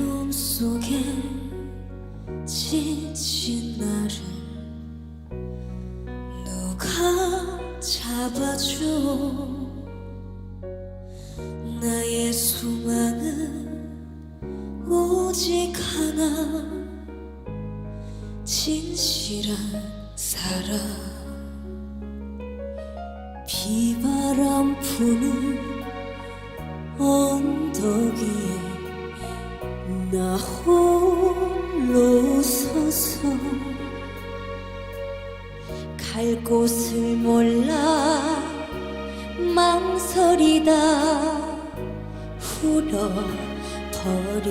구름 속에 지친 나를 누가 잡아줘? 망설이다. 흘러버렸소.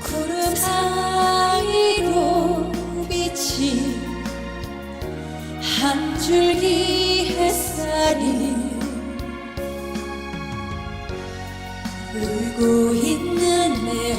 구름 사이로 비친 한 줄기 햇살이 울고 있는 내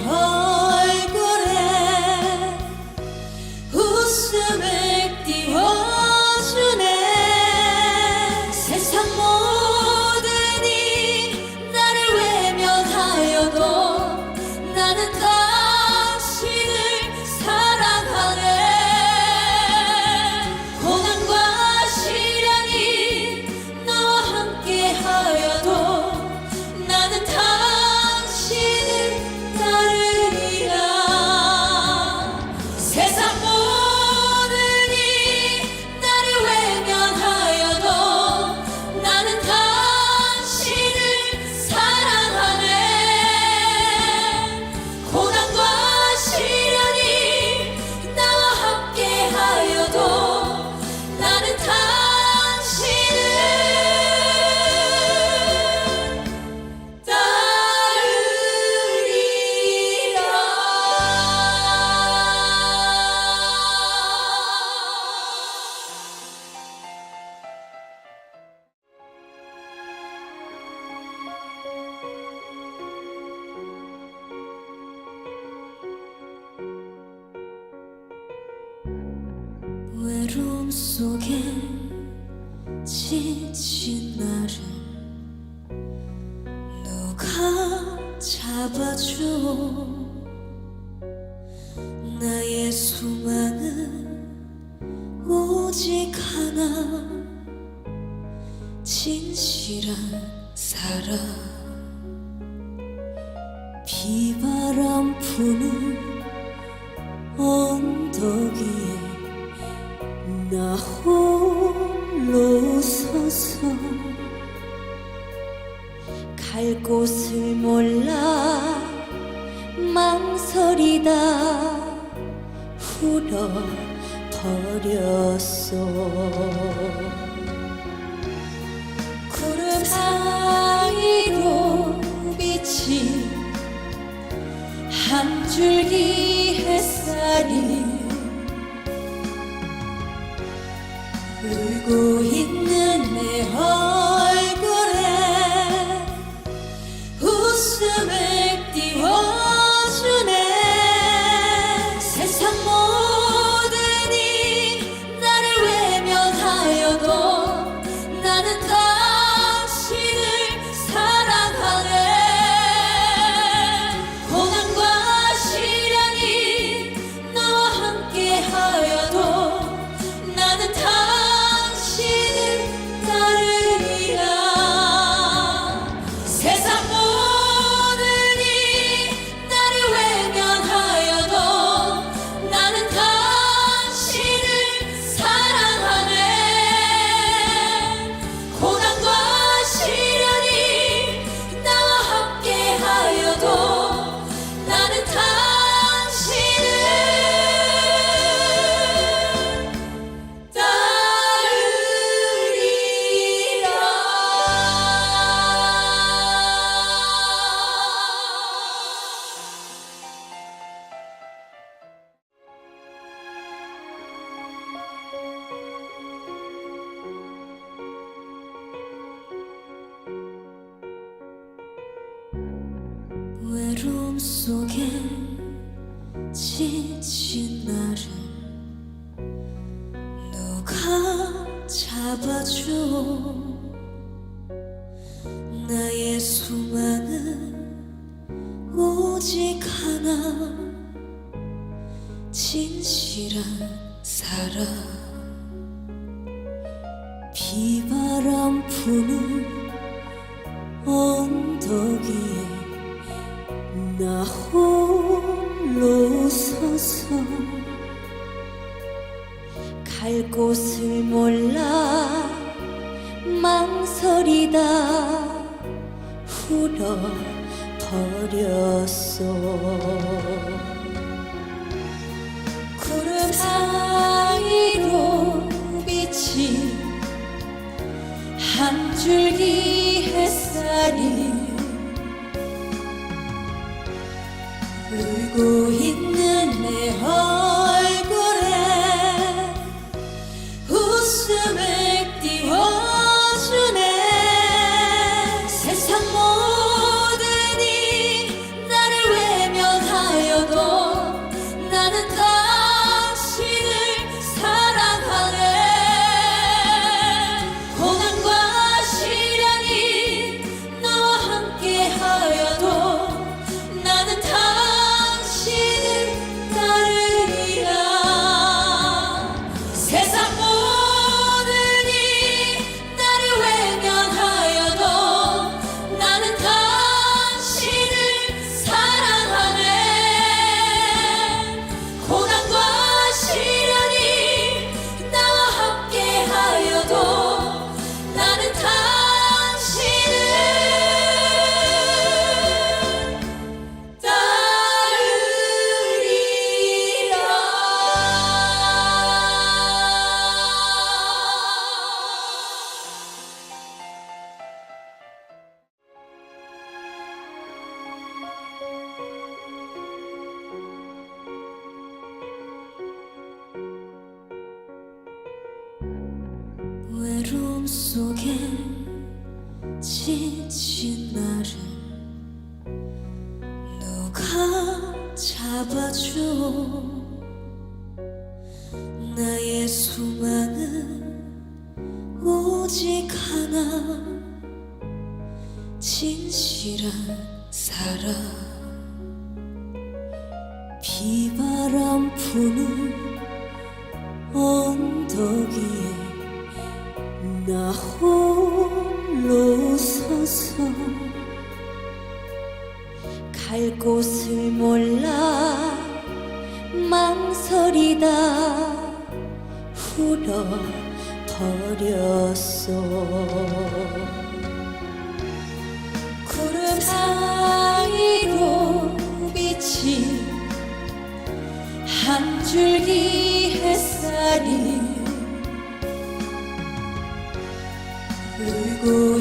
외로움 속에 지친 나를 누가 잡아줘 버렸소 구름 사이로 빛이 한 줄기 햇살이 울고 있 외로움 속에 지친 나를 누가 잡아줘? 나의 수많은 오직 하나 진실한 사랑. 구름 사이로 빛이 한 줄기 햇살이 울고 가 잡아줘. 나의 소망은 오직 하나. 진실한 사랑. 한 줄기 햇살이 울고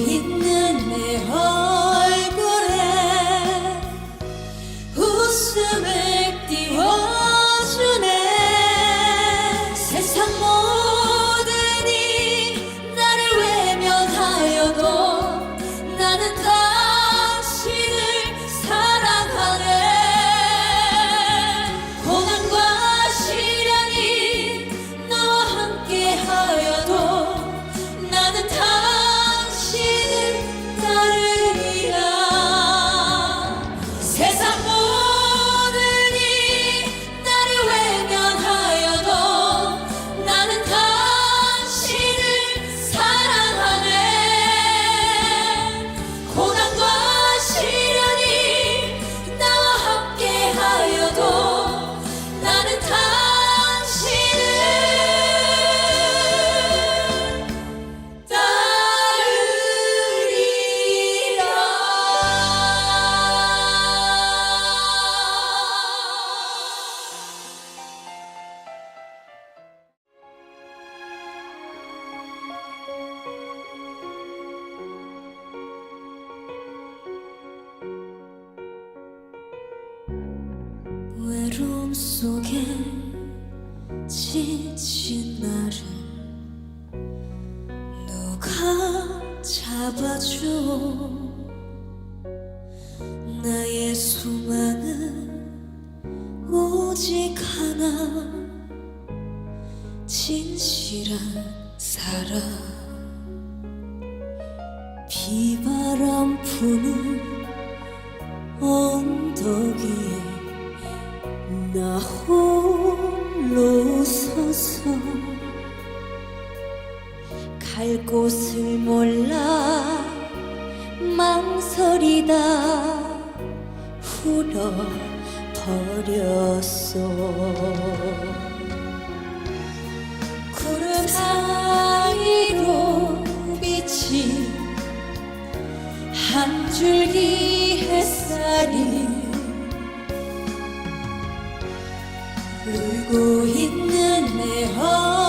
소망은 오직 하나 진실한 사랑. 울고 있는 내 허.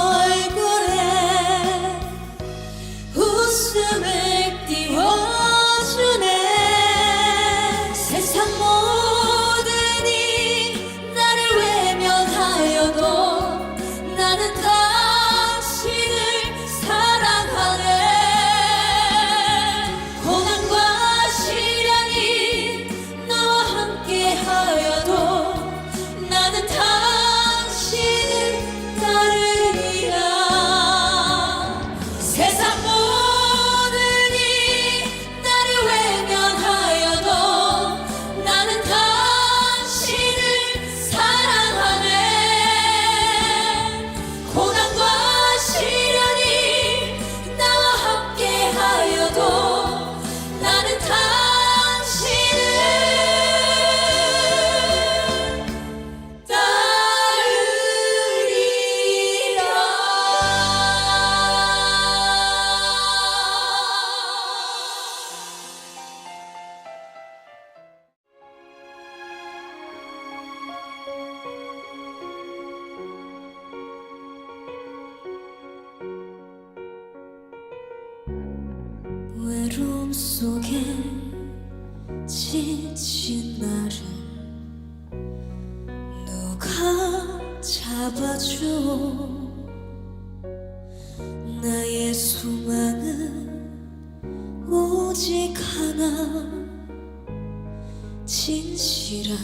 진실한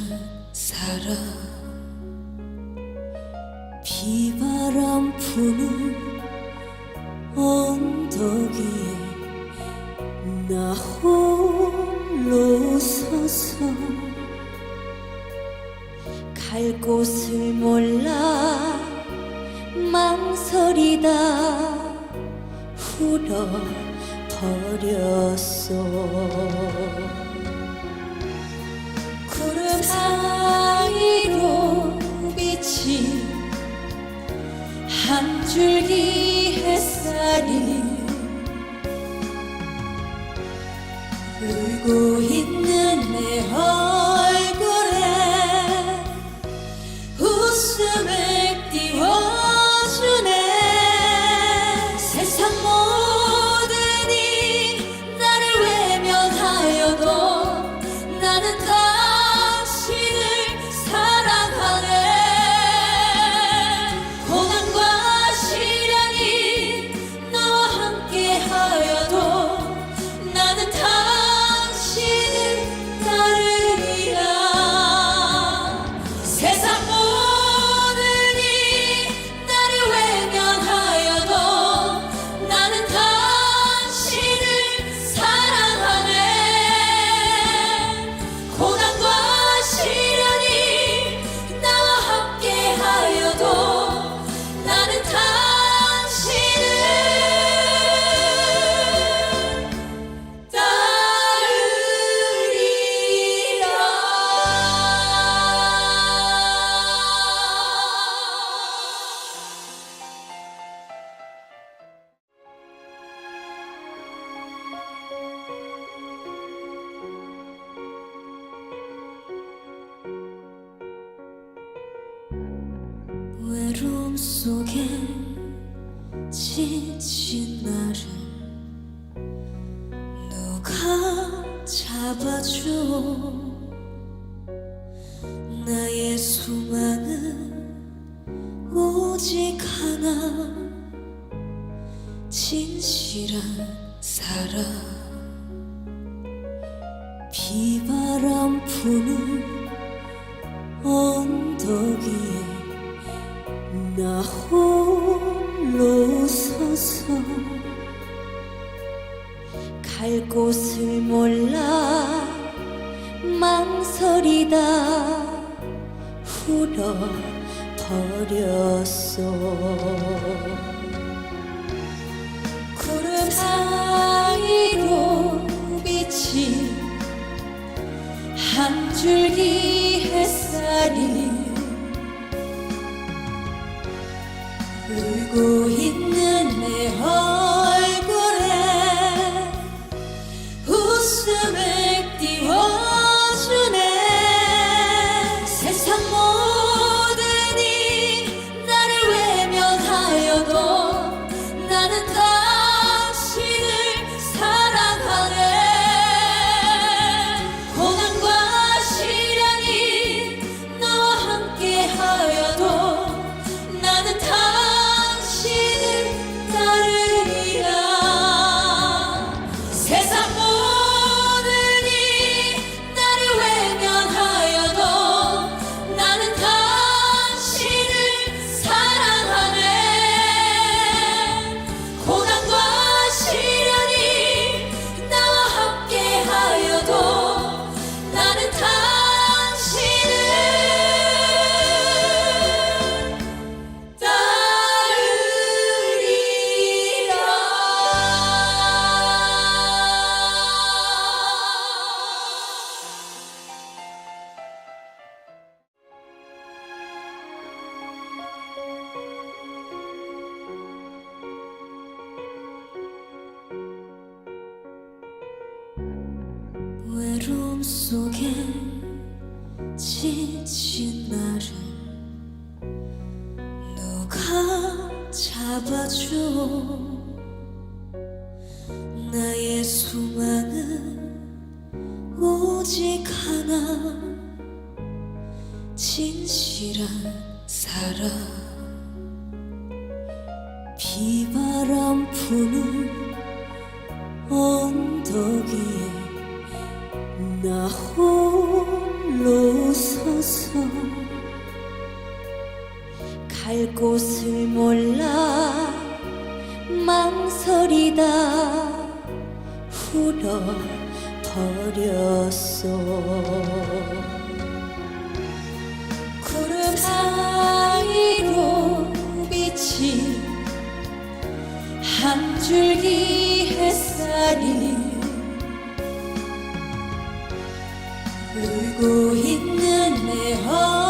사랑 비바람 부는 비바람 부는 언덕 위에 나 홀로 서서 갈 곳을 몰라 망설이다 흘어버렸어. 구름 사이로 빛이 한 줄기 햇살이 울고 있는 내 허. 언덕 위에 나 홀로 서서 갈 곳을 몰라 망설이다 흘어버렸어. 구름 사이로 빛이 한 줄기 햇살 나를 울고 있는 내 허.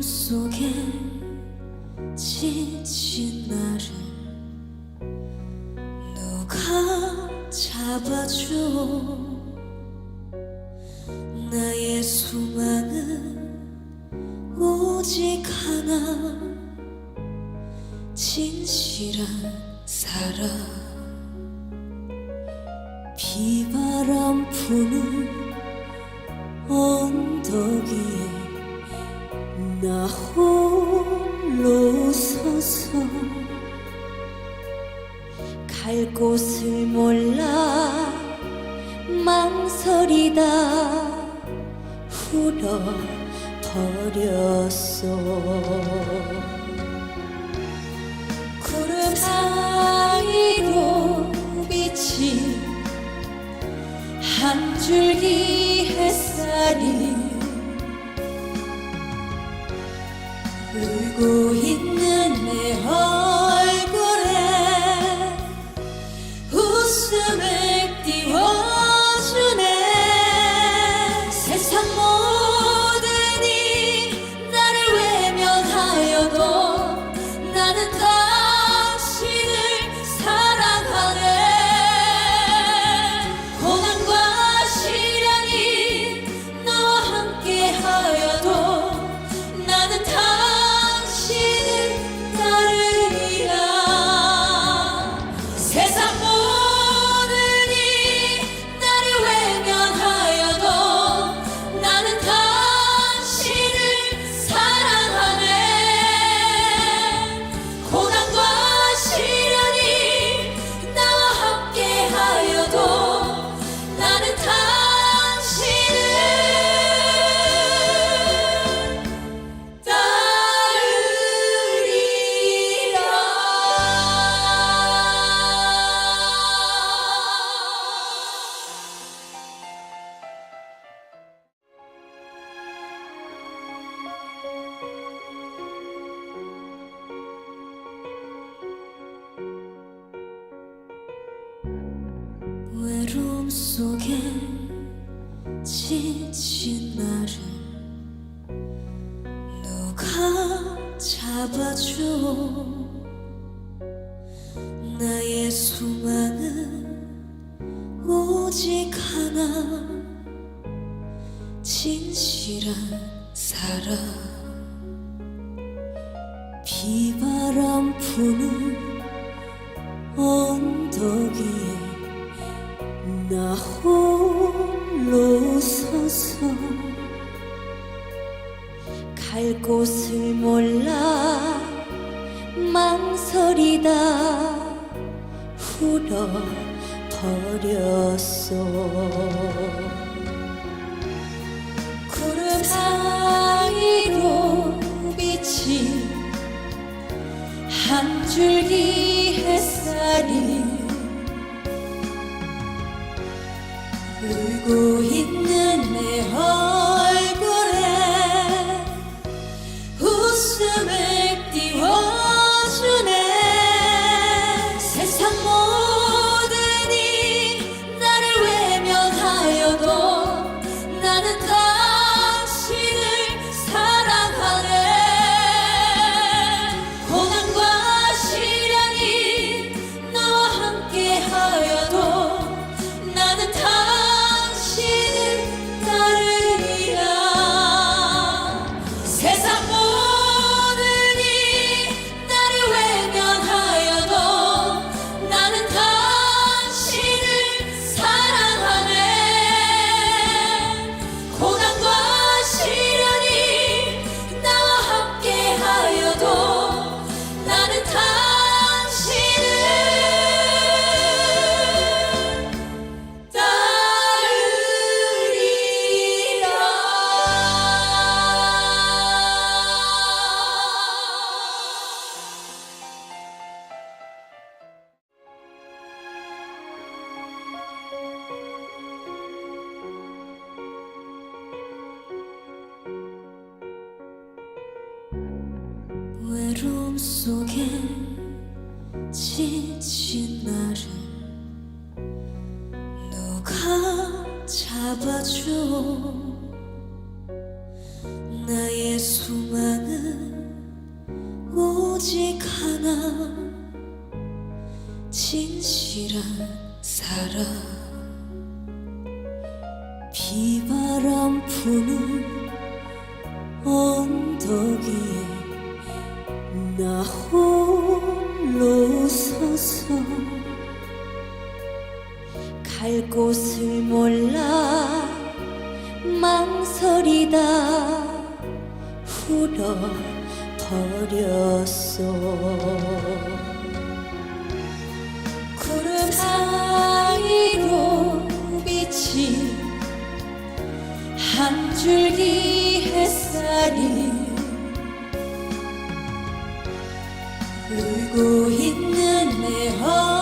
속에 지친 나를 누가 잡아줘? 없어 갈 곳을 몰라 망설이다 울어버렸어. 구름 사이로 비친 한 줄기 햇살이 울고 있 ho 속에 지친 나를 누가 잡아줘? 망설이다. 흘어버렸소. 구름 사이로 비친 한 줄기 햇살이 울고 있는 내 외로움 속에 지친 나를 누가 잡아줘? 버렸소 구름 사이로 비친 한 줄기 햇살이 울고 있는 내 얼굴